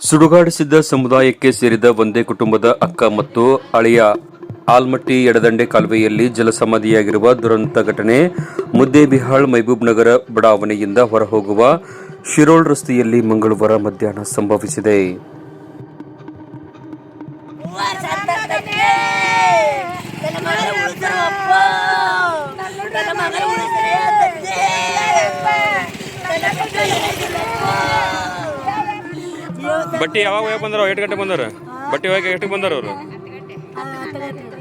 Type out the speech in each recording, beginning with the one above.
ಸುಡುಗಾಡಿಸಿದ್ದ ಸಮುದಾಯಕ್ಕೆ ಸೇರಿದ ಒಂದೇ ಕುಟುಂಬದ ಅಕ್ಕ ಮತ್ತು ಅಳಿಯ ಆಲ್ಮಟ್ಟಿ ಎಡದಂಡೆ ಕಾಲುವೆಯಲ್ಲಿ ಜಲಸಮಾಧಿಯಾಗಿರುವ ದುರಂತ ಘಟನೆ ಮುದ್ದೇಬಿಹಾಳ್ ಮೈಬೂಬ್ ನಗರ ಬಡಾವಣೆಯಿಂದ ಹೊರಹೋಗುವ ಶಿರೋಳ್ ರಸ್ತೆಯಲ್ಲಿ ಮಂಗಳವಾರ ಮಧ್ಯಾಹ್ನ ಸಂಭವಿಸಿದೆ ಸಂತತಕ್ಕೆ ನನ್ನ ಮಗನ ಉಳಿಸ್ರು ಅಪ್ಪ ನನ್ನ ಮಗನ ಉಳಿಸ್ರಿ ತಂದೆ ನನ್ನ ಮಗನ ಉಳಿಸ್ರಪ್ಪ. ಬಟ್ಟಿ ಯಾವಾಗ ಹೋಗಿ ಬಂದಾರ ಎಷ್ಟು ಗಂಟೆ ಬಂದಾರ? ಬಟ್ಟೆ ಹೋಗಿ ಎಷ್ಟು ಬಂದರು ಅವರು?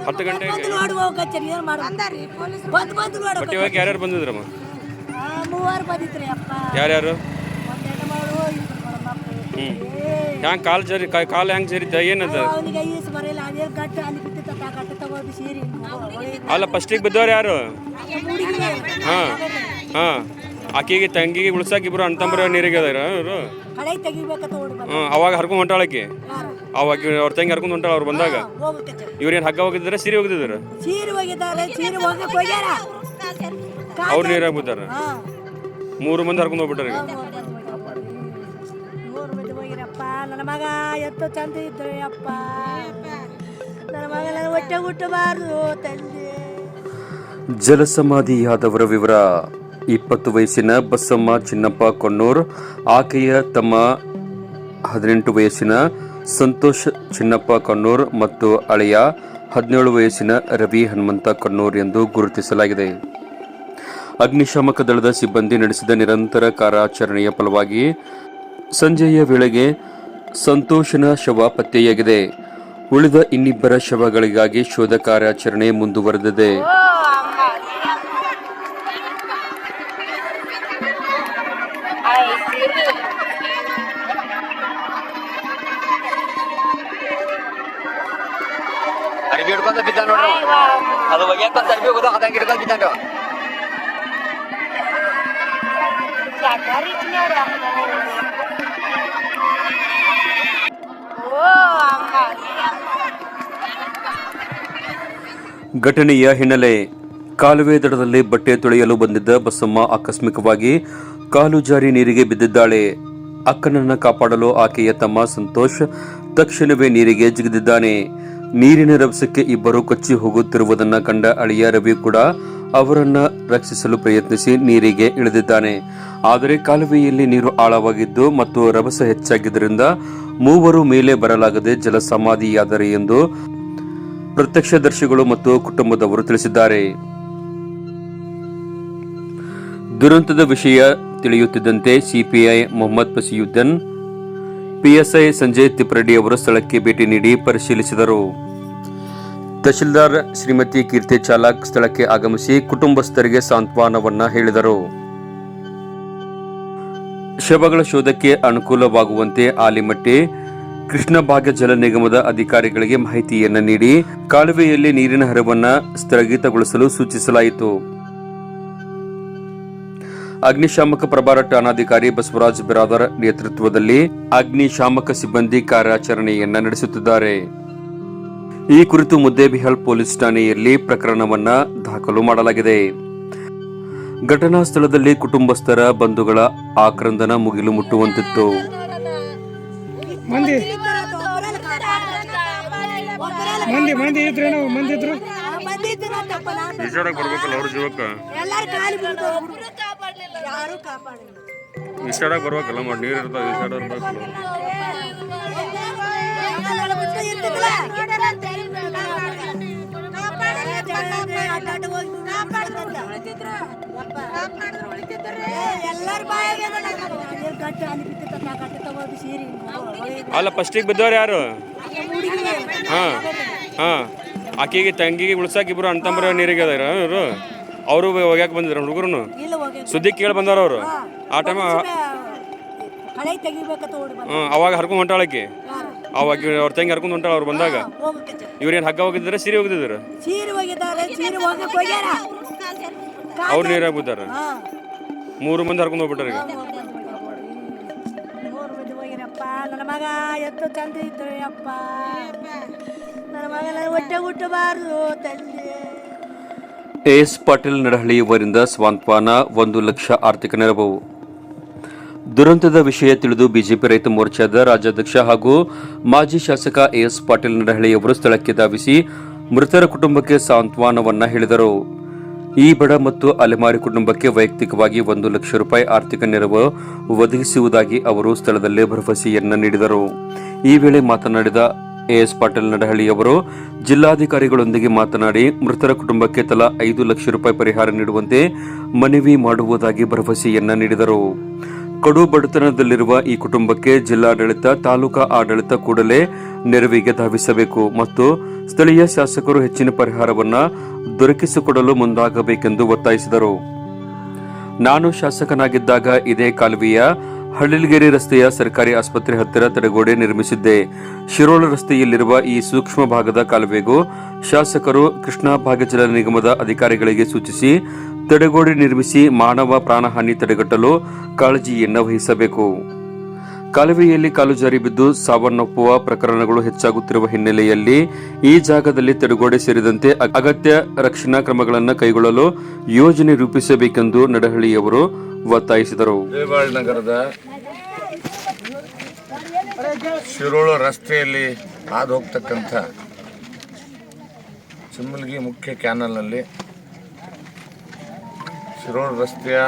ಹತ್ತು ಗಂಟೆ ಬಟ್ಟೆ ಹೋಗಿ ಯಾರ್ಯಾರು ಬಂದಿದ್ರಮ್ಮ? ಆ, ಮೂವರು ಬಂದಿದ್ರಿ ಅಪ್ಪ. ಯಾರ್ಯಾರು? ಮಕ್ಕಳು ಹ್ಯಾಂಗ ಕಾಲ್ ಜರಿ ಕಾಲ್ ಹೆಂಗ್ ಜರಿತ? ಏನದ? ಅಲ್ಲಿ ಫಸ್ಟಿಗೆ ಬಿದ್ದವ್ರು ಯಾರು? ಹಾ ಹಾ. ಆಕಿಗೆ ತಂಗಿಗೆ ಉಳ್ಸಾಕ ಇಬ್ರು ಅಂತಂಬ್ರ ನೀರಿಗೆ ಅದಾರ ಅವರು ಕಡೆ ತೆಗಿಬೇಕಂತ ಓಡಿ ಬಂದ ಹ್ಮ್ ಅವಾಗ ಹರ್ಕೊಂಡ್ ಹೊಂಟಾಳಕಿ? ಅವಾಗ ಅವ್ರ ತಂಗಿ ಹರ್ಕೊಂಡ್ ಹೊಂಟಾಳ ಅವ್ರು ಬಂದಾಗ? ಹೋಗು ಕಚೇರಿ ಇವ್ರೇನ್ ಹಗ್ಗ ಹೋಗಿದ್ರೆ ಸೀರೆ ಹೋಗಿದ್ರು ಸೀರೆ ಹೋಗಿದ್ದಾರೆ ಸೀರೆ ಹೋಗಕ್ಕೆ ಹೋಗ್ಯಾರ. ಅವ್ರು ನೀರಾಗ ಬಿದ್ದಾರ ಮೂರು ಮಂದಿ ಹರ್ಕೊಂಡ್ ಹೋಗ್ಬಿಟ್ಟಾರ ಈಗ? ಮೂರು ಮಂದಿ ಹೋಗಿರಪ್ಪ ನನ್ನ ಮಗ ಎತ್ತು ಚಂದ ಇದ್ರು ಅಪ್ಪ. ನನ್ನ ಮಗ ನನ್ನ ಹೊಟ್ಟೆ ಹುಟ್ಟಬಾರ್ದು ತಂದೆ. ಜಲಸಮಾಧಿಯಾದವರ ವಿವರ. ಇಪ್ಪತ್ತು ವಯಸ್ಸಿನ ಬಸಮ್ಮ ಚಿನ್ನಪ್ಪ ಕೊಣ್ಣೂರ್, ಆಕೆಯ ತಮ್ಮ ಹದಿನೆಂಟು ವಯಸ್ಸಿನ ಸಂತೋಷ್ ಚಿನ್ನಪ್ಪ ಕಣ್ಣೂರ್ ಮತ್ತು ಅಳೆಯ ಹದಿನೇಳು ವಯಸ್ಸಿನ ರವಿ ಹನುಮಂತ ಕಣ್ಣೂರ್ ಎಂದು ಗುರುತಿಸಲಾಗಿದೆ. ಅಗ್ನಿಶಾಮಕ ದಳದ ಸಿಬ್ಬಂದಿ ನಡೆಸಿದ ನಿರಂತರ ಕಾರ್ಯಾಚರಣೆಯ ಫಲವಾಗಿ ಸಂಜೆಯ ವೇಳೆಗೆ ಸಂತೋಷನ ಶವ ಪತ್ತೆಯಾಗಿದೆ. ಉಳಿದ ಇನ್ನಿಬ್ಬರ ಶವಗಳಿಗಾಗಿ ಶೋಧ ಕಾರ್ಯಾಚರಣೆ ಮುಂದುವರೆದಿದೆ. ಅರ್ಬಿ ಹಿಡ್ಕೊಂತ ಬಿದ್ದ ನೋಡ್ರಿ ಅದು ಒಗ್ಯಾಕಂತ ಅರ್ಬಿ ಹೋಗೋದು ಅದಂಗೆ ಹಿಡ್ಕೊಂಡ್ ಬಿದ್ದಾನ ಘಟನೆಯ ಹಿನ್ನೆಲೆ ಕಾಲುವೆ ದಡದಲ್ಲಿ ಬಟ್ಟೆ ತೊಳೆಯಲು ಬಂದಿದ್ದ ಬಸಮ್ಮ ಆಕಸ್ಮಿಕವಾಗಿ ಕಾಲು ಜಾರಿ ನೀರಿಗೆ ಬಿದ್ದಿದ್ದಾಳೆ. ಅಕ್ಕನನ್ನ ಕಾಪಾಡಲು ಆಕೆಯ ತಮ್ಮ ಸಂತೋಷ್ ತಕ್ಷಣವೇ ನೀರಿಗೆ ಜಿಗಿದಿದ್ದಾನೆ. ನೀರಿನ ರಭಸಕ್ಕೆ ಇಬ್ಬರು ಕೊಚ್ಚಿ ಹೋಗುತ್ತಿರುವುದನ್ನ ಕಂಡ ಅಳಿಯ ರವಿ ಕೂಡ ಅವರನ್ನ ರಕ್ಷಿಸಲು ಪ್ರಯತ್ನಿಸಿ ನೀರಿಗೆ ಇಳಿದಿದ್ದಾನೆ. ಆದರೆ ಕಾಲುವೆಯಲ್ಲಿ ನೀರು ಆಳವಾಗಿದ್ದು ಮತ್ತು ರಭಸ ಹೆಚ್ಚಾಗಿದ್ದರಿಂದ ಮೂವರು ಮೇಲೆ ಬರಲಾಗದೆ ಜಲಸಮಾಧಿಯಾದರೆ ಎಂದು ಪ್ರತ್ಯಕ್ಷದರ್ಶಿಗಳು ಮತ್ತು ಕುಟುಂಬದವರು ತಿಳಿಸಿದ್ದಾರೆ. ದುರಂತದ ವಿಷಯ ತಿಳಿಯುತ್ತಿದ್ದಂತೆ ಸಿಪಿಐ ಮೊಹಮ್ಮದ್ ಫಸಿಯುದ್ದನ್ ಪಿಎಸ್ಐ ಸಂಜಯ್ ತಿಪ್ಪರೆಡ್ಡಿ ಅವರು ಸ್ಥಳಕ್ಕೆ ಭೇಟಿ ನೀಡಿ ಪರಿಶೀಲಿಸಿದರು. ತಹಶೀಲ್ದಾರ್ ಶ್ರೀಮತಿ ಕೀರ್ತಿ ಚಾಲಕ್ ಸ್ಥಳಕ್ಕೆ ಆಗಮಿಸಿ ಕುಟುಂಬಸ್ಥರಿಗೆ ಸಾಂತ್ವನವನ್ನ ಹೇಳಿದರು. ಶವಗಳ ಶೋಧಕ್ಕೆ ಅನುಕೂಲವಾಗುವಂತೆ ಆಲಿಮಟ್ಟಿ ಕೃಷ್ಣಭಾಗ್ಯ ಜಲ ನಿಗಮದ ಅಧಿಕಾರಿಗಳಿಗೆ ಮಾಹಿತಿಯನ್ನು ನೀಡಿ, ಕಾಲುವೆಯಲ್ಲಿ ನೀರಿನ ಹರಿವನ್ನ ಸ್ಥಗಿತಗೊಳಿಸಲು ಸೂಚಿಸಲಾಯಿತು. ಅಗ್ನಿಶಾಮಕ ಪ್ರಭಾರ ಠಾಣಾಧಿಕಾರಿ ಬಸವರಾಜ್ ಬಿರಾದರ್ ನೇತೃತ್ವದಲ್ಲಿ ಅಗ್ನಿಶಾಮಕ ಸಿಬ್ಬಂದಿ ಕಾರ್ಯಾಚರಣೆಯನ್ನ ನಡೆಸುತ್ತಿದ್ದಾರೆ. ಈ ಕುರಿತು ಮುದ್ದೇಬಿಹಾಳ್ ಪೊಲೀಸ್ ಠಾಣೆಯಲ್ಲಿ ಪ್ರಕರಣವನ್ನ ದಾಖಲು ಮಾಡಲಾಗಿದೆ. ಘಟನಾ ಸ್ಥಳದಲ್ಲಿ ಕುಟುಂಬಸ್ಥರ ಬಂಧುಗಳ ಆಕ್ರಂದನ ಮುಗಿಲು ಮುಟ್ಟುವಂತಿತ್ತು. ಮಂದಿ. ಮಂದಿ ಮಂದಿ ಇದ್ರೇನು ಮಂದಿ ಇದ್ರು? ಬರ್ಬೇಕಲ್ಲ ಅವ್ರ ಜೀವಕ್ಕ? ಯಾರು ಕಾಪಾಡಿಲ್ಲ. ಬರ್ಬೇಕಲ್ಲ ಮಾಡಿ, ನೀರು ಇರ್ತಾವ ಗಟ್ಟಿ ಅಲ್ಲಿ ಫಸ್ಟಿಗೆ ಬಿದ್ದವ್ರು ಯಾರು? ಹಾ ಹಾ. ಆಕೆಗೆ ತಂಗಿಗೆ ಉಳ್ಸಾಕ ಇಬ್ರು ಅಂತಂಬ್ರ ನೀರಿಗೆ ಅದಾರ ಅವರು ಹೋಗ್ಯಾಕ ಬಂದಿದ್ರು ಹುಡುಗರು ಇಲ್ಲ ಹೋಗಿ ಸುದ್ದಿ ಕೇಳಿ ಬಂದಾರ ಅವರು. ಆ ಟೈಮ್ ತೆಗಿಬೇಕಂತ ಓಡಿ ಬಂದ ಅವಾಗ ಹರ್ಕೊಂಡು ಹೊಂಟಾಳಕ್ಕೆ? ಅವಾಗ ಅವ್ರ ತಂಗಿ ಹರ್ಕೊಂಡು ಹೊಂಟಾಳ ಅವ್ರು ಬಂದಾಗ. ಇವ್ರು ಇವ್ರೇನ್ ಹಗ್ಗ ಹೋಗಿದ್ರೆ ಸೀರೆ ಹೋಗಿದ್ರು ಸೀರೆ ಹೋಗಿದ್ದಾರೆ ಸೀರೆ ಹೋಗಕ್ಕೆ ಹೋಗ್ಯಾರ. ಅವ್ರು ನೀರಾಗ ಬಿದ್ದಾರ ಮೂರು ಮಂದಿ ಹರ್ಕೊಂಡು ಹೋಗ್ಬಿಟ್ಟಾರ ಈಗ. ಮೂರು ಮಂದಿ ಹೋಗಿರಪ್ಪ ನನ್ನ ಮಗ ಎತ್ತು ಚಂದ ಇದ್ರು ಅಪ್ಪ. ನನ್ನ ಮಗ ನನ್ನ ಹೊಟ್ಟೆ ಹುಟ್ಟಬಾರ್ದು ತಂದೆ ಎಸ್ ಪಾಟೀಲ್ ನಡಹಳಿಯವರಿಂದ ಸ್ವಾಂತ್ವನ ಒಂದು ಲಕ್ಷ ಆರ್ಥಿಕ ನೆರವು. ದುರಂತದ ವಿಷಯ ತಿಳಿದು ಬಿಜೆಪಿ ರೈತ ಮೋರ್ಚಾದ ರಾಜ್ಯಾಧ್ಯಕ್ಷ ಹಾಗೂ ಮಾಜಿ ಶಾಸಕ ಎಎಸ್ ಪಾಟೀಲ್ ನಡಹಳ್ಳಿಯವರು ಸ್ಥಳಕ್ಕೆ ಧಾವಿಸಿ ಮೃತರ ಕುಟುಂಬಕ್ಕೆ ಸಾಂತ್ವಾನವನ್ನು ಹೇಳಿದರು. ಈ ಬಡ ಮತ್ತು ಅಲೆಮಾರಿ ಕುಟುಂಬಕ್ಕೆ ವೈಯಕ್ತಿಕವಾಗಿ ಒಂದು ಲಕ್ಷ ರೂಪಾಯಿ ಆರ್ಥಿಕ ನೆರವು ಒದಗಿಸುವುದಾಗಿ ಅವರು ಸ್ಥಳದಲ್ಲೇ ಭರವಸೆಯನ್ನು ನೀಡಿದರು. ಈ ವೇಳೆ ಮಾತನಾಡಿದ ಎಎಸ್ ಪಾಟೀಲ್ ನಡಹಳ್ಳಿಯವರು ಜಿಲ್ಲಾಧಿಕಾರಿಗಳೊಂದಿಗೆ ಮಾತನಾಡಿ ಮೃತರ ಕುಟುಂಬಕ್ಕೆ ತಲಾ ಐದು ಲಕ್ಷ ರೂಪಾಯಿ ಪರಿಹಾರ ನೀಡುವಂತೆ ಮನವಿ ಮಾಡುವುದಾಗಿ ಭರವಸೆಯನ್ನ ನೀಡಿದರು. ಕಡು ಬಡತನದಲ್ಲಿರುವ ಈ ಕುಟುಂಬಕ್ಕೆ ಜಿಲ್ಲಾಡಳಿತ, ತಾಲೂಕಾ ಆಡಳಿತ ಕೂಡಲೇ ನೆರವಿಗೆ ಧಾವಿಸಬೇಕು ಮತ್ತು ಸ್ಥಳೀಯ ಶಾಸಕರು ಹೆಚ್ಚಿನ ಪರಿಹಾರವನ್ನ ದೊರಕಿಸಿಕೊಡಲು ಮುಂದಾಗಬೇಕೆಂದು ಒತ್ತಾಯಿಸಿದರು. ನಾನು ಶಾಸಕನಾಗಿದ್ದಾಗ ಇದೇ ಕಾಲುವೆಯ ಹಳ್ಳಿಲ್ಗೆರೆ ರಸ್ತೆಯ ಸರ್ಕಾರಿ ಆಸ್ಪತ್ರೆ ಹತ್ತಿರ ತಡೆಗೋಡೆ ನಿರ್ಮಿಸಿದ್ದೆ. ಶಿರೋಳ ರಸ್ತೆಯಲ್ಲಿರುವ ಈ ಸೂಕ್ಷ್ಮ ಭಾಗದ ಕಾಲುವೆಗೂ ಶಾಸಕರು ಕೃಷ್ಣಾ ಭಾಗ್ಯಜಲ ನಿಗಮದ ಅಧಿಕಾರಿಗಳಿಗೆ ಸೂಚಿಸಿ ತಡೆಗೋಡೆ ನಿರ್ಮಿಸಿ ಮಾನವ ಪ್ರಾಣಹಾನಿ ತಡೆಗಟ್ಟಲು ಕಾಳಜಿಯನ್ನು ವಹಿಸಬೇಕು. ಕಾಲುವೆಯಲ್ಲಿ ಕಾಲು ಜಾರಿ ಬಿದ್ದು ಸಾವನ್ನಪ್ಪುವ ಪ್ರಕರಣಗಳು ಹೆಚ್ಚಾಗುತ್ತಿರುವ ಹಿನ್ನೆಲೆಯಲ್ಲಿ ಈ ಜಾಗದಲ್ಲಿ ತಡೆಗೋಡೆ ಸೇರಿದಂತೆ ಅಗತ್ಯ ರಕ್ಷಣಾ ಕ್ರಮಗಳನ್ನು ಕೈಗೊಳ್ಳಲು ಯೋಜನೆ ರೂಪಿಸಬೇಕೆಂದು ನಡಹಳ್ಳಿಯವರು ಒತ್ತಾಯಿಸಿದರು. ನಗರದ ಶಿರೋಳ ರಸ್ತೆಯಲ್ಲಿ ಹಾದು ಹೋಗ್ತಕ್ಕಂಥ ಚಿಮ್ಮಲ್ಗಿ ಮುಖ್ಯ ಕ್ಯಾನಲ್ನಲ್ಲಿ ಶಿರೋಳ ರಸ್ತೆಯ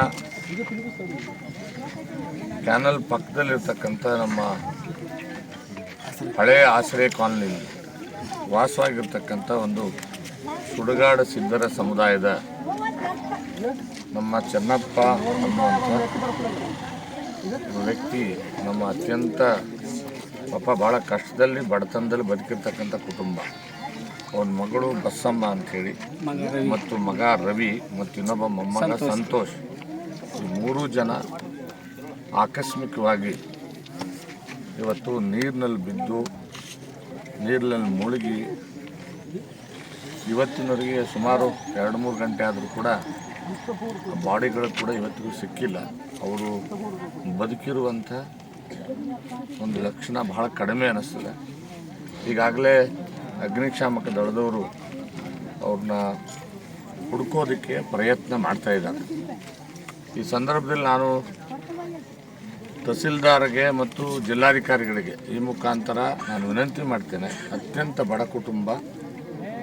ಕ್ಯಾನಲ್ ಪಕ್ಕದಲ್ಲಿರ್ತಕ್ಕಂಥ ನಮ್ಮ ಹಳೆಯ ಆಶ್ರಯ ಕಾಲನಿ ವಾಸವಾಗಿರ್ತಕ್ಕಂಥ ಒಂದು ಸುಡುಗಾಡ ಸಿದ್ಧರ ಸಮುದಾಯದ ನಮ್ಮ ಚೆನ್ನಪ್ಪ ಅನ್ನುವಂಥ ವ್ಯಕ್ತಿ ನಮ್ಮ ಅತ್ಯಂತ ಪಾಪ ಭಾಳ ಕಷ್ಟದಲ್ಲಿ ಬಡತನದಲ್ಲಿ ಬದುಕಿರ್ತಕ್ಕಂಥ ಕುಟುಂಬ. ಅವನ ಮಗಳು ಬಸಮ್ಮ ಅಂಥೇಳಿ ಮತ್ತು ಮಗ ರವಿ ಮತ್ತು ಇನ್ನೊಬ್ಬ ಮೊಮ್ಮಗ ಸಂತೋಷ್. ಈ ಮೂರೂ ಜನ ಆಕಸ್ಮಿಕವಾಗಿ ಇವತ್ತು ನೀರಿನಲ್ಲಿ ಬಿದ್ದು ನೀರಿನಲ್ಲಿ ಮುಳುಗಿ ಇವತ್ತಿನವರೆಗೆ ಸುಮಾರು ಎರಡು ಮೂರು ಗಂಟೆ ಆದರೂ ಕೂಡ ಬಾಡಿಗಳು ಕೂಡ ಇವತ್ತಿಗೂ ಸಿಕ್ಕಿಲ್ಲ. ಅವರು ಬದುಕಿರುವಂಥ ಒಂದು ಲಕ್ಷಣ ಬಹಳ ಕಡಿಮೆ ಅನ್ನಿಸ್ತದೆ ಈಗಾಗಲೇ ಅಗ್ನಿಶಾಮಕ ದಳದವರು ಅವ್ರನ್ನ ಹುಡ್ಕೋದಕ್ಕೆ ಪ್ರಯತ್ನ ಮಾಡ್ತಾ ಇದ್ದಾರೆ. ಈ ಸಂದರ್ಭದಲ್ಲಿ ನಾನು ತಹಸೀಲ್ದಾರ್ಗೆ ಮತ್ತು ಜಿಲ್ಲಾಧಿಕಾರಿಗಳಿಗೆ ಈ ಮುಖಾಂತರ ನಾನು ವಿನಂತಿ ಮಾಡ್ತೇನೆ. ಅತ್ಯಂತ ಬಡ ಕುಟುಂಬ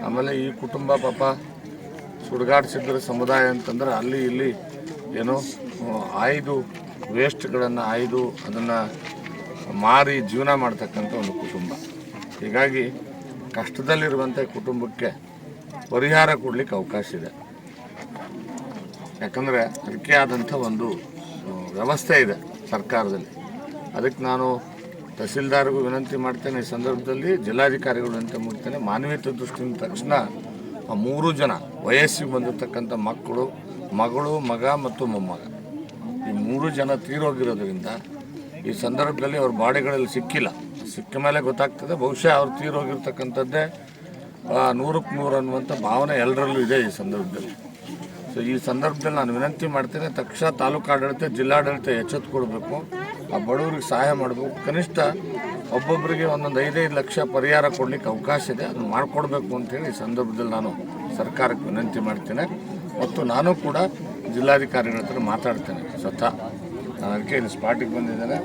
ಆಮೇಲೆ ಈ ಕುಟುಂಬ ಪಾಪ ಸುಡುಗಾಡಿಸಿದ್ರ ಸಮುದಾಯ ಅಂತಂದ್ರೆ ಅಲ್ಲಿ ಇಲ್ಲಿ ಏನೋ ಆಯ್ದು ವೇಸ್ಟ್ಗಳನ್ನು ಆಯ್ದು ಅದನ್ನು ಮಾರಿ ಜೀವನ ಮಾಡ್ತಕ್ಕಂಥ ಒಂದು ಕುಟುಂಬ. ಹೀಗಾಗಿ ಕಷ್ಟದಲ್ಲಿರುವಂಥ ಕುಟುಂಬಕ್ಕೆ ಪರಿಹಾರ ಕೊಡಲಿಕ್ಕೆ ಅವಕಾಶ ಇದೆ. ಯಾಕಂದರೆ ಅದಕ್ಕೆ ಆದಂಥ ಒಂದು ವ್ಯವಸ್ಥೆ ಇದೆ ಸರ್ಕಾರದಲ್ಲಿ. ಅದಕ್ಕೆ ನಾನು ತಹಸೀಲ್ದಾರ್ಗೂ ವಿನಂತಿ ಮಾಡ್ತೇನೆ ಈ ಸಂದರ್ಭದಲ್ಲಿ ಜಿಲ್ಲಾಧಿಕಾರಿಗಳು ವಿನಂತಿ ಮಾಡ್ತೇನೆ. ಮಾನವೀಯತೆ ದೃಷ್ಟಿಯಿಂದ ತಕ್ಷಣ ಆ ಮೂರು ಜನ ವಯಸ್ಸಿಗೆ ಬಂದಿರತಕ್ಕಂಥ ಮಕ್ಕಳು, ಮಗಳು, ಮಗ ಮತ್ತು ಮೊಮ್ಮಗ. ಈ ಮೂರು ಜನ ತೀರೋಗಿರೋದ್ರಿಂದ ಈ ಸಂದರ್ಭದಲ್ಲಿ ಅವ್ರ ಬಾಡಿಗಳಲ್ಲಿ ಸಿಕ್ಕಿಲ್ಲ. ಸಿಕ್ಕ ಮೇಲೆ ಗೊತ್ತಾಗ್ತದೆ. ಬಹುಶಃ ಅವ್ರು ತೀರೋಗಿರ್ತಕ್ಕಂಥದ್ದೇ ನೂರಕ್ಕೆ ನೂರು ಅನ್ನುವಂಥ ಭಾವನೆ ಎಲ್ಲರಲ್ಲೂ ಇದೆ ಈ ಸಂದರ್ಭದಲ್ಲಿ. ಸೊ ಈ ಸಂದರ್ಭದಲ್ಲಿ ನಾನು ವಿನಂತಿ ಮಾಡ್ತೇನೆ, ತಕ್ಷಣ ತಾಲೂಕು ಆಡಳಿತ, ಜಿಲ್ಲಾಡಳಿತ ಎಚ್ಚೆತ್ತುಕೊಳ್ಬೇಕು ಆ ಬಡವ್ರಿಗೆ ಸಹಾಯ ಮಾಡಬೇಕು. ಕನಿಷ್ಠ ಒಬ್ಬೊಬ್ಬರಿಗೆ ಒಂದೊಂದು ಐದೈದು ಲಕ್ಷ ಪರಿಹಾರ ಕೊಡಲಿಕ್ಕೆ ಅವಕಾಶ ಇದೆ. ಅದನ್ನು ಮಾಡಿಕೊಡ್ಬೇಕು ಅಂತೇಳಿ ಈ ಸಂದರ್ಭದಲ್ಲಿ ನಾನು ಸರ್ಕಾರಕ್ಕೆ ವಿನಂತಿ ಮಾಡ್ತೇನೆ. ಮತ್ತು ನಾನು ಕೂಡ ಜಿಲ್ಲಾಧಿಕಾರಿಗಳ ಹತ್ರ ಮಾತಾಡ್ತೇನೆ. ಸ್ವತಃ ನಾನು ಅದಕ್ಕೆ ಇಲ್ಲಿ ಸ್ಪಾಟಿಗೆ ಬಂದಿದ್ದೇನೆ.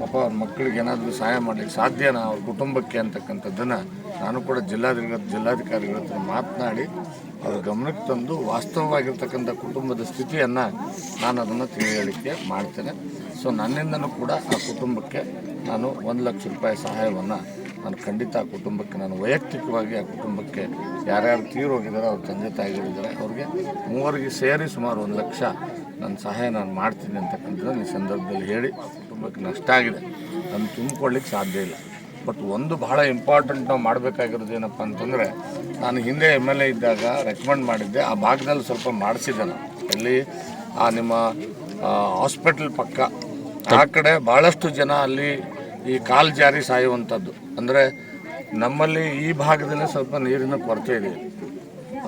ಪಾಪ ಅವ್ರ ಮಕ್ಕಳಿಗೆ ಏನಾದರೂ ಸಹಾಯ ಮಾಡಲಿಕ್ಕೆ ಸಾಧ್ಯನಾ? ಅವ್ರ ಕುಟುಂಬಕ್ಕೆ ಅಂತಕ್ಕಂಥದ್ದನ್ನು ನಾನು ಕೂಡ ಜಿಲ್ಲಾಧಿಕ ಜಿಲ್ಲಾಧಿಕಾರಿಗಳ ಹತ್ರ ಮಾತನಾಡಿ ಅವ್ರ ಗಮನಕ್ಕೆ ತಂದು ವಾಸ್ತವವಾಗಿರ್ತಕ್ಕಂಥ ಕುಟುಂಬದ ಸ್ಥಿತಿಯನ್ನು ನಾನು ಅದನ್ನು ತಿಳಿಯಲಿಕ್ಕೆ ಮಾಡ್ತೇನೆ. ಸೊ ನನ್ನಿಂದನೂ ಕೂಡ ಆ ಕುಟುಂಬಕ್ಕೆ ನಾನು ಒಂದು ಲಕ್ಷ ರೂಪಾಯಿ ಸಹಾಯವನ್ನು ನಾನು ಖಂಡಿತ ಆ ಕುಟುಂಬಕ್ಕೆ, ನಾನು ವೈಯಕ್ತಿಕವಾಗಿ ಆ ಕುಟುಂಬಕ್ಕೆ ಯಾರ್ಯಾರು ತೀರೋಗಿದ್ದಾರೆ ಅವ್ರ ತಂದೆ ತಾಯಿಗಳಿದ್ದಾರೆ ಅವ್ರಿಗೆ ಮೂವರಿಗೆ ಸೇರಿ ಸುಮಾರು ಒಂದು ಲಕ್ಷ ನನ್ನ ಸಹಾಯ ನಾನು ಮಾಡ್ತೀನಿ ಅಂತಕ್ಕಂಥದ್ದನ್ನು ಈ ಸಂದರ್ಭದಲ್ಲಿ ಹೇಳಿ ಕುಟುಂಬಕ್ಕೆ ನಷ್ಟ ಆಗಿದೆ. ನಾನು ತುಂಬಿಕೊಳ್ಳಿಕ್ಕೆ ಸಾಧ್ಯ ಇಲ್ಲ. ಬಟ್ ಒಂದು ಬಹಳ ಇಂಪಾರ್ಟೆಂಟ್ ನಾವು ಮಾಡಬೇಕಾಗಿರೋದು ಏನಪ್ಪ ಅಂತಂದರೆ, ನಾನು ಹಿಂದೆ ಎಂ ಎಲ್ ಎ ಇದ್ದಾಗ ರೆಕಮೆಂಡ್ ಮಾಡಿದ್ದೆ, ಆ ಭಾಗದಲ್ಲಿ ಸ್ವಲ್ಪ ಮಾಡಿಸಿದ್ದೆ ನಾನು. ಅಲ್ಲಿ ಆ ನಿಮ್ಮ ಹಾಸ್ಪಿಟಲ್ ಪಕ್ಕ ಆ ಕಡೆ ಭಾಳಷ್ಟು ಜನ ಅಲ್ಲಿ ಈ ಕಾಲು ಜಾರಿ ಸಾಯುವಂಥದ್ದು. ಅಂದರೆ ನಮ್ಮಲ್ಲಿ ಈ ಭಾಗದಲ್ಲಿ ಸ್ವಲ್ಪ ನೀರಿನ ಕೊರತೆ ಇದೆ.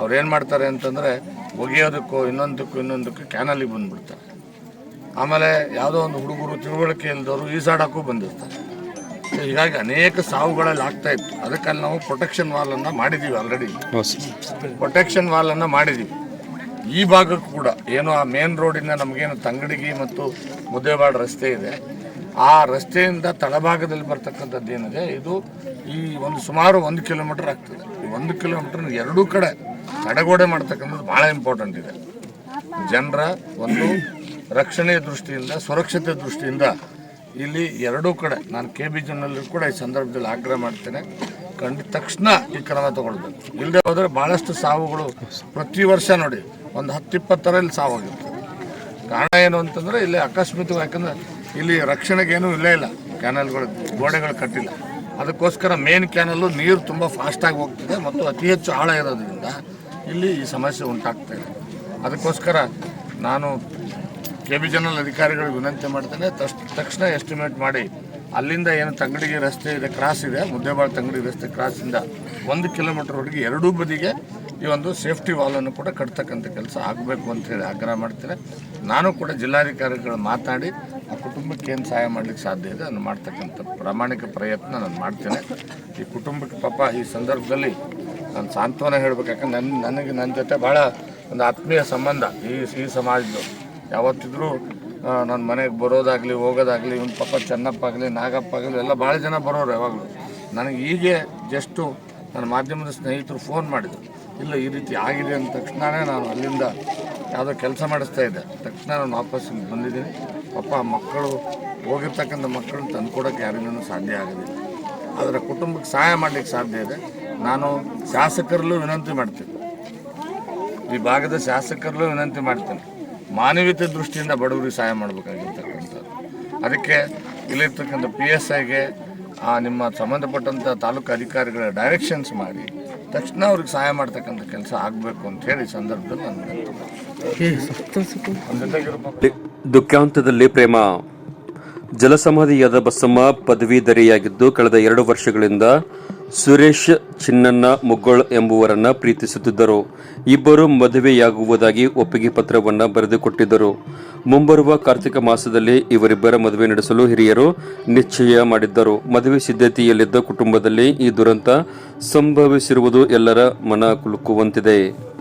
ಅವ್ರೇನು ಮಾಡ್ತಾರೆ ಅಂತಂದರೆ ಒಗೆಯೋದಕ್ಕೂ ಇನ್ನೊಂದಕ್ಕೂ ಇನ್ನೊಂದಕ್ಕೂ ಕ್ಯಾನಲಿಗೆ ಬಂದುಬಿಡ್ತಾರೆ. ಆಮೇಲೆ ಯಾವುದೋ ಒಂದು ಹುಡುಗರು ತಿಳುವಳಿಕೆ ಇಲ್ದವರು ಈಸಾಡೋಕ್ಕೂ ಬಂದಿರ್ತಾರೆ. ಸೊ ಹೀಗಾಗಿ ಅನೇಕ ಸಾವುಗಳಲ್ಲಿ ಆಗ್ತಾ ಇತ್ತು. ಅದಕ್ಕೆ ಅಲ್ಲಿ ನಾವು ಪ್ರೊಟೆಕ್ಷನ್ ವಾಲನ್ನು ಮಾಡಿದ್ದೀವಿ ಆಲ್ರೆಡಿ ಪ್ರೊಟೆಕ್ಷನ್ ವಾಲನ್ನು ಮಾಡಿದ್ದೀವಿ ಈ ಭಾಗಕ್ಕೂ ಕೂಡ ಏನು ಆ ಮೇನ್ ರೋಡಿನ ನಮಗೇನು ತಂಗಡಿಗಿ ಮತ್ತು ಮುದ್ದೇವಾಡ ರಸ್ತೆ ಇದೆ. ಆ ರಸ್ತೆಯಿಂದ ತಳಭಾಗದಲ್ಲಿ ಬರ್ತಕ್ಕಂಥದ್ದು ಏನಿದೆ, ಇದು ಈ ಒಂದು ಸುಮಾರು ಒಂದು ಕಿಲೋಮೀಟರ್ ಆಗ್ತದೆ. ಈ ಒಂದು ಕಿಲೋಮೀಟರ್ ಎರಡೂ ಕಡೆ ತಡೆಗೋಡೆ ಮಾಡ್ತಕ್ಕಂಥದ್ದು ಭಾಳ ಇಂಪಾರ್ಟೆಂಟ್ ಇದೆ. ಜನರ ಒಂದು ರಕ್ಷಣೆಯ ದೃಷ್ಟಿಯಿಂದ ಸುರಕ್ಷತೆ ದೃಷ್ಟಿಯಿಂದ ಇಲ್ಲಿ ಎರಡೂ ಕಡೆ, ನಾನು ಕೆ ಬಿ ಜಿನಲ್ಲೂ ಕೂಡ ಈ ಸಂದರ್ಭದಲ್ಲಿ ಆಗ್ರಹ ಮಾಡ್ತೇನೆ. ಕಂಡ ತಕ್ಷಣ ಈ ಕ್ರಮ ತಗೊಳ್ಬೇಕು. ಇಲ್ಲದೆ ಹೋದರೆ ಭಾಳಷ್ಟು ಸಾವುಗಳು ಪ್ರತಿ ವರ್ಷ ನೋಡಿ. ಒಂದು ಹತ್ತು ಇಪ್ಪತ್ತರಲ್ಲಿ ಸಾವಾಗಿರ್ತದೆ ಕಾರಣ ಏನು ಅಂತಂದರೆ ಇಲ್ಲಿ ಆಕಸ್ಮಿಕವಾಗಿ ಯಾಕಂದರೆ ಇಲ್ಲಿ ರಕ್ಷಣೆಗೆ ಏನೂ ಇಲ್ಲೇ ಇಲ್ಲ. ಕ್ಯಾನಲ್ಗಳು, ಗೋಡೆಗಳು ಕಟ್ಟಿಲ್ಲ. ಅದಕ್ಕೋಸ್ಕರ ಮೇನ್ ಕ್ಯಾನಲ್ಲು ನೀರು ತುಂಬ ಫಾಸ್ಟಾಗಿ ಹೋಗ್ತಿದೆ ಮತ್ತು ಅತಿ ಹೆಚ್ಚು ಆಳ ಇರೋದ್ರಿಂದ ಇಲ್ಲಿ ಈ ಸಮಸ್ಯೆ ಉಂಟಾಗ್ತಾ ಇದೆ. ಅದಕ್ಕೋಸ್ಕರ ನಾನು ಕೆ ಬಿ ಜನರಲ್ ಅಧಿಕಾರಿಗಳಿಗೆ ವಿನಂತಿ ಮಾಡ್ತೇನೆ, ತಕ್ಷ, ತಕ್ಷಣ ಎಸ್ಟಿಮೇಟ್ ಮಾಡಿ. ಅಲ್ಲಿಂದ ಏನು ತಂಗಡಿಗೆ ರಸ್ತೆ ಇದೆ ಕ್ರಾಸ್ ಇದೆ, ಮುದ್ದೆಬಾಳ ತಂಗಡಿ ರಸ್ತೆ ಕ್ರಾಸಿಂದ ಒಂದು ಕಿಲೋಮೀಟರ್ವರೆಗೆ ಎರಡೂ ಬದಿಗೆ ಈ ಒಂದು ಸೇಫ್ಟಿ ವಾಲನ್ನು ಕೂಡ ಕಟ್ತಕ್ಕಂಥ ಕೆಲಸ ಆಗಬೇಕು ಅಂತ ಹೇಳಿ ಆಗ್ರಹ ಮಾಡ್ತೇನೆ ನಾನು ಕೂಡ ಜಿಲ್ಲಾಧಿಕಾರಿಗಳು ಮಾತಾಡಿ ಆ ಕುಟುಂಬಕ್ಕೆ ಏನು ಸಹಾಯ ಮಾಡಲಿಕ್ಕೆ ಸಾಧ್ಯ ಇದೆ ಅದನ್ನು ಮಾಡ್ತಕ್ಕಂಥ ಪ್ರಾಮಾಣಿಕ ಪ್ರಯತ್ನ ನಾನು ಮಾಡ್ತೇನೆ. ಈ ಕುಟುಂಬಕ್ಕೆ ಪಾಪ ಈ ಸಂದರ್ಭದಲ್ಲಿ ನಾನು ಸಾಂತ್ವನ ಹೇಳ್ಬೇಕು. ಯಾಕಂದ್ರೆ ನನ್ನ ನನಗೆ ನನ್ನ ಜೊತೆ ಭಾಳ ಒಂದು ಆತ್ಮೀಯ ಸಂಬಂಧ ಈ ಈ ಸಮಾಜದ್ದು. ಯಾವತ್ತಿದ್ರೂ ನನ್ನ ಮನೆಗೆ ಬರೋದಾಗಲಿ, ಹೋಗೋದಾಗಲಿ, ಇವ್ನ ಪಾಪ ಚೆನ್ನಪ್ಪ ಆಗಲಿ ನಾಗಪ್ಪ ಆಗಲಿ ಎಲ್ಲ ಭಾಳ ಜನ ಬರೋರು ಯಾವಾಗಲೂ. ನನಗೆ ಹೀಗೆ ಜಸ್ಟು ನನ್ನ ಮಾಧ್ಯಮದ ಸ್ನೇಹಿತರು ಫೋನ್ ಮಾಡಿದರು. ಇಲ್ಲ, ಈ ರೀತಿ ಆಗಿದೆ ಅಂದ ತಕ್ಷಣವೇ ನಾನು ಅಲ್ಲಿಂದ ಯಾವುದೋ ಕೆಲಸ ಮಾಡಿಸ್ತಾ ಇದ್ದೆ. ತಕ್ಷಣ ನಾನು ವಾಪಸ್ ಬಂದಿದ್ದೀನಿ. ಪಾಪ ಮಕ್ಕಳು, ಹೋಗಿರ್ತಕ್ಕಂಥ ಮಕ್ಕಳನ್ನ ತಂದುಕೊಡೋಕ್ಕೆ ಯಾರಿಗೂ ಸಾಧ್ಯ ಆಗಲಿಲ್ಲ ಅದರ ಕುಟುಂಬಕ್ಕೆ ಸಹಾಯ ಮಾಡಲಿಕ್ಕೆ ಸಾಧ್ಯ ಇದೆ. ನಾನು ಶಾಸಕರಲ್ಲೂ ವಿನಂತಿ ಮಾಡ್ತೀನಿ. ಈ ಭಾಗದ ಶಾಸಕರಲ್ಲೂ ವಿನಂತಿ ಮಾಡ್ತೇನೆ. ಮಾನವೀಯತೆ ದೃಷ್ಟಿಯಿಂದ ಬಡವರಿಗೆ ಸಹಾಯ ಮಾಡಬೇಕಾಗಿರ್ತಕ್ಕಂಥದ್ದು. ಅದಕ್ಕೆ ಇಲ್ಲಿರ್ತಕ್ಕಂಥ ಪಿ ಎಸ್ ಐಗೆ ನಿಮ್ಮ ಸಂಬಂಧಪಟ್ಟಂಥ ತಾಲೂಕು ಅಧಿಕಾರಿಗಳ ಡೈರೆಕ್ಷನ್ಸ್ ಮಾಡಿ ತಕ್ಷಣ ಅವ್ರಿಗೆ ಸಹಾಯ ಮಾಡ್ತಕ್ಕಂಥ ಕೆಲಸ ಆಗಬೇಕು ಅಂತ ಹೇಳಿ ಸಂದರ್ಭದಲ್ಲಿ ನಾನು ವಿನಂತಿ ಮಾಡ್ತೀನಿ. ನಮ್ಮ ಜೊತೆಗಿರೋ ಪಾಪ- ದುಃಖಾಂತದಲ್ಲಿ ಪ್ರೇಮ ಜಲಸಮಾಧಿಯಾದ ಬಸಮ್ಮ ಪದವೀಧರೆಯಾಗಿದ್ದು ಕಳೆದ ಎರಡು ವರ್ಷಗಳಿಂದ ಸುರೇಶ್ ಚಿನ್ನಣ್ಣ ಮುಗ್ಗೋಳ್ ಎಂಬುವರನ್ನು ಪ್ರೀತಿಸುತ್ತಿದ್ದರು. ಇಬ್ಬರು ಮದುವೆಯಾಗುವುದಾಗಿ ಒಪ್ಪಿಗೆ ಪತ್ರವನ್ನು ಬರೆದುಕೊಟ್ಟಿದ್ದರು. ಮುಂಬರುವ ಕಾರ್ತಿಕ ಮಾಸದಲ್ಲಿ ಇವರಿಬ್ಬರ ಮದುವೆ ನಡೆಸಲು ಹಿರಿಯರು ನಿಶ್ಚಯ ಮಾಡಿದ್ದರು. ಮದುವೆ ಸಿದ್ಧತೆಯಲ್ಲಿದ್ದ ಕುಟುಂಬದಲ್ಲಿ ಈ ದುರಂತ ಸಂಭವಿಸಿರುವುದು ಎಲ್ಲರ ಮನ ಕುಲುಕುವಂತಿದೆ.